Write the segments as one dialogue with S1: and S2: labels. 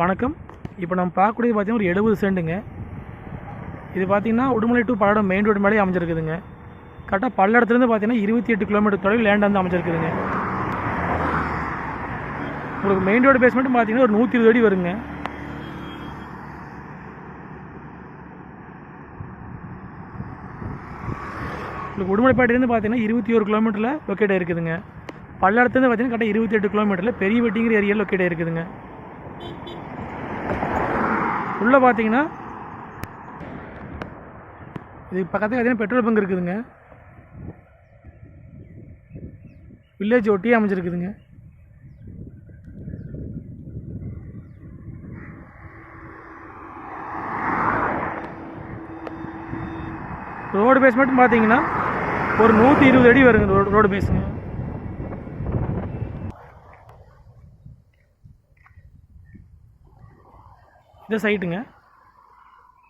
S1: வணக்கம். இப்போ நம்ம பார்க்கக்கூடியது பார்த்தீங்கன்னா ஒரு எழுபது சென்ட்டுங்க இது பார்த்தீங்கன்னா Udumalai to Palladam main road மேலே அமைஞ்சிருக்குதுங்க. கரெக்டாக பல்லடத்துலேருந்து பார்த்தீங்கன்னா இருபத்தி எட்டு கிலோமீட்டர் தொலைவில் லேண்ட் வந்து அமைஞ்சிருக்குதுங்க. உங்களுக்கு மெயின் ரோடு பேஸ்மெண்ட் பார்த்தீங்கன்னா ஒரு நூற்றி இருபது அடி வருங்க. உங்களுக்கு உடுமலைப்பேட்டையிலேருந்து பார்த்தீங்கன்னா இருபத்தி ஒரு கிலோமீட்டரில் லொக்கேட் ஆகிருக்குதுங்க பல்லடத்துலேருந்து பார்த்தீங்கன்னா கரெக்டாக இருபத்தி எட்டு கிலோமீட்டரில் பெரிய வெட்டிங்கிற ஏரியாவில் லொக்கேட் ஆகிருக்குதுங்க உள்ளே பார்த்தீங்கன்னா இது பக்கத்தில் பார்த்தீங்கன்னா பெட்ரோல் பங்க் இருக்குதுங்க. வில்லேஜ் ஒட்டியே அமைஞ்சிருக்குதுங்க. ரோடு பேஸ் மட்டும் பார்த்தீங்கன்னா ஒரு நூற்றி இருபது அடி வருங்க ரோடு ரோடு பேஸுங்க இந்த சைட்டுங்க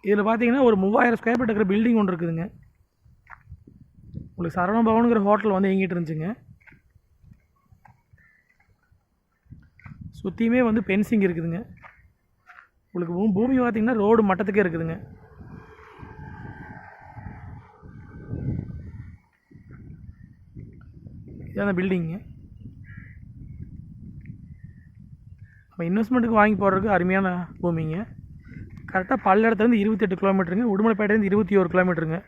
S1: இதில் பார்த்தீங்கன்னா ஒரு மூவாயிரம் ஸ்கொயர் ஃபீட் இருக்கிற பில்டிங் ஒன்று இருக்குதுங்க. உங்களுக்கு சரவண பவனுங்கிற ஹோட்டல் வந்து எங்கிட்டு இருந்துச்சுங்க. சுற்றியுமே வந்து பென்சிங் இருக்குதுங்க. உங்களுக்கு பூமி பார்த்தீங்கன்னா ரோடு மட்டத்துக்கே இருக்குதுங்க. இதான் அந்த பில்டிங்கு நம்ம இன்வெஸ்ட்மெண்ட்டுக்கு வாங்கி போடுறதுக்கு அருமையான பூமிங்க. கரெக்டாக பல்லடத்துலேருந்து இருபத்தெட்டு கிலோமீட்டருங்க உடுமலைப்பேட்டையிலேருந்து இருபத்தி ஒரு கிலோமீட்டருங்க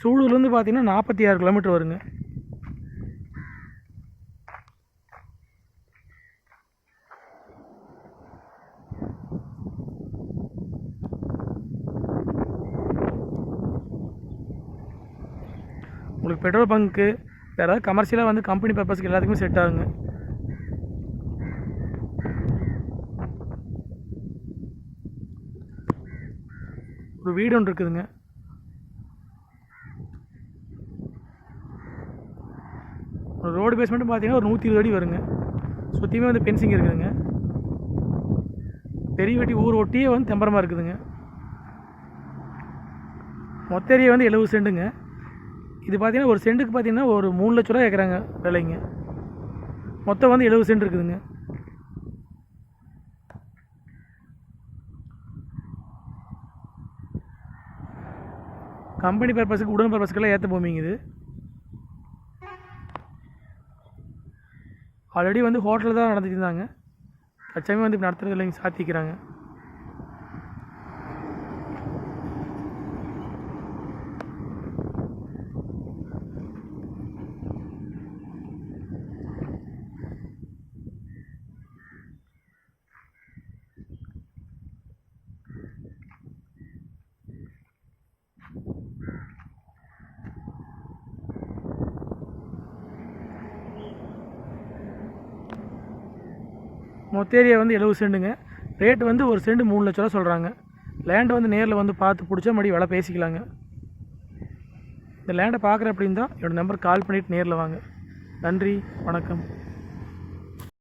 S1: சூலூர்லேருந்து பார்த்தீங்கன்னா நாற்பத்தி ஆறு கிலோமீட்டர் வருங்க. உங்களுக்கு பெட்ரோல் பங்க்கு வேறு ஏதாவது கமர்ஷியலாக வந்து கம்பெனி பர்பஸ்க்கு எல்லாத்துக்குமே செட் ஆகுங்க. ஒரு வீடு ஒன்று இருக்குதுங்க. ஒரு ரோடு பேஸ்மெண்ட்டும் பார்த்தீங்கன்னா ஒரு நூற்றி இருபது அடி வருங்க. சுற்றியுமே வந்து பென்சிங் இருக்குதுங்க. பெரிய வெட்டி ஊர் ஒட்டியே வந்து தெம்பரமாக இருக்குதுங்க. மொத்த ஏரியா வந்து எழுபது சென்ட்டுங்க இது பார்த்தீங்கன்னா ஒரு சென்ட்டுக்கு பார்த்தீங்கன்னா ஒரு மூணு லட்ச ரூபா கேட்குறாங்க விலைங்க. மொத்தம் வந்து எழுபது சென்ட் இருக்குதுங்க. கம்பெனி பர்பஸுக்கு உடன் பர்பஸ்க்கெல்லாம் ஏற்ற பூமிங்க இது. ஆல்ரெடி வந்து ஹோட்டலில் தான் நடத்திட்டு இருந்தாங்க. தற்சமயம் வந்து இப்போ நடத்துறது இல்லைங்க சாத்திக்கிறாங்க. மொத்த ஏரியா வந்து எழுபது செண்டுங்க. ரேட் வந்து ஒரு செண்டு மூணு லட்ச ரூபா சொல்கிறாங்க லேண்டை வந்து நேரில் வந்து பார்த்து பிடிச்சா மறுபடி விலை பேசிக்கலாங்க. இந்த லேண்டை பார்க்குற அப்படின்னு தான் என்னோடய நம்பர் கால் பண்ணிவிட்டு நேரில் வாங்க. நன்றி வணக்கம்.